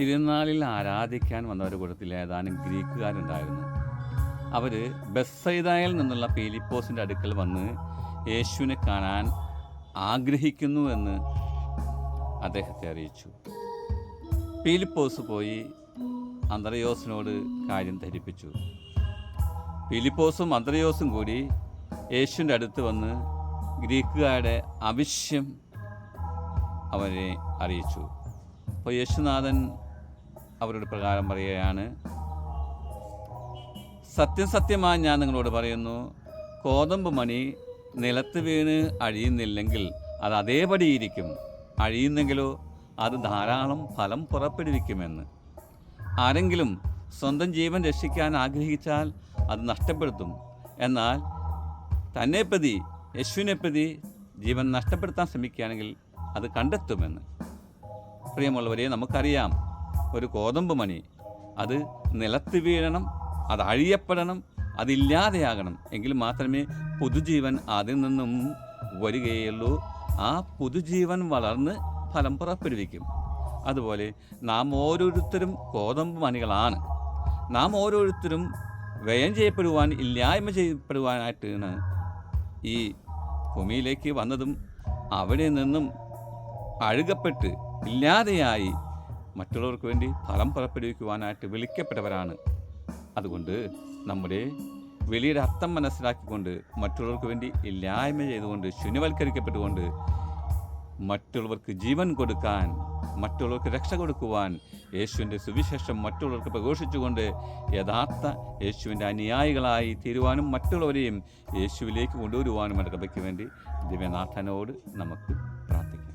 തിരുനാളിൽ ആരാധിക്കാൻ വന്നവരുടെ കൂട്ടത്തിൽ ഏതാനും ഗ്രീക്കുകാരുണ്ടായിരുന്നു. അവർ ബെസ്സൈദായിൽ നിന്നുള്ള പീലിപ്പോസിന്റെ അടുക്കൽ വന്ന് യേശുവിനെ കാണാൻ ആഗ്രഹിക്കുന്നു എന്ന് അദ്ദേഹത്തെ അറിയിച്ചു. പീലിപ്പോസ് പോയി അന്തരയോസിനോട് കാര്യം ധരിപ്പിച്ചു. പീലിപ്പോസും അന്ത്രയോസും കൂടി യേശുവിന്റെ അടുത്ത് വന്ന് ഗ്രീക്കുകാരുടെ ആവശ്യം അവരെ അറിയിച്ചു. അപ്പോൾ യേശുനാഥൻ അവരുടെ പ്രകാരം പറയുകയാണ്. സത്യം സത്യമായി ഞാൻ നിങ്ങളോട് പറയുന്നു കോതമ്പ് മണി നിലത്ത് വീണ് അഴിയുന്നില്ലെങ്കിൽ അത് അതേപടി ഇരിക്കും. അഴിയുന്നെങ്കിലോ അത് ധാരാളം ഫലം പുറപ്പെടുവിക്കുമെന്ന്. ആരെങ്കിലും സ്വന്തം ജീവൻ രക്ഷിക്കാൻ ആഗ്രഹിച്ചാൽ അത് നഷ്ടപ്പെടുത്തും. എന്നാൽ തന്നെ പ്രതി യശുവിനെ പ്രതി ജീവൻ നഷ്ടപ്പെടുത്താൻ ശ്രമിക്കുകയാണെങ്കിൽ അത് കണ്ടെത്തുമെന്ന്. പ്രിയമുള്ളവരെ നമുക്കറിയാം ഒരു കോതമ്പ് മണി. അത് നിലത്ത് വീഴണം അത് അഴിയപ്പെടണം അതില്ലാതെയാകണം. എങ്കിൽ മാത്രമേ പുതുജീവൻ അതിൽ നിന്നും വരികയുള്ളൂ. ആ പുതുജീവൻ വളർന്ന് ഫലം പുറപ്പെടുവിക്കും. അതുപോലെ നാം ഓരോരുത്തരും കോതമ്പ് മണികളാണ്. നാം ഓരോരുത്തരും വ്യയം ചെയ്യപ്പെടുവാൻ ഇല്ലായ്മ ചെയ്യപ്പെടുവാനായിട്ടാണ് ഈ ഭൂമിയിലേക്ക് വന്നതും അവിടെ നിന്നും അഴുകപ്പെട്ട് ഇല്ലാതെയായി മറ്റുള്ളവർക്ക് വേണ്ടി ഫലം പുറപ്പെടുവിക്കുവാനായിട്ട് വിളിക്കപ്പെട്ടവരാണ്. അതുകൊണ്ട് നമ്മുടെ വലിയൊരു അർത്ഥം മനസ്സിലാക്കിക്കൊണ്ട് മറ്റുള്ളവർക്ക് വേണ്ടി ഇല്ലായ്മ ചെയ്തുകൊണ്ട് ശൂന്യവൽക്കരിക്കപ്പെട്ടുകൊണ്ട് മറ്റുള്ളവർക്ക് ജീവൻ കൊടുക്കാൻ മറ്റുള്ളവർക്ക് രക്ഷ കൊടുക്കുവാൻ യേശുവിന്റെ സുവിശേഷം മറ്റുള്ളവർക്ക് പ്രഘോഷിച്ചുകൊണ്ട് യഥാർത്ഥ യേശുവിന്റെ അനുയായികളായി തീരുവാനും മറ്റുള്ളവരെയും യേശുവിലേക്ക് കൊണ്ടുവരുവാനും കൃപയ്ക്ക് വേണ്ടി ദിവ്യനാഥനോട് നമുക്ക് പ്രാർത്ഥിക്കാം.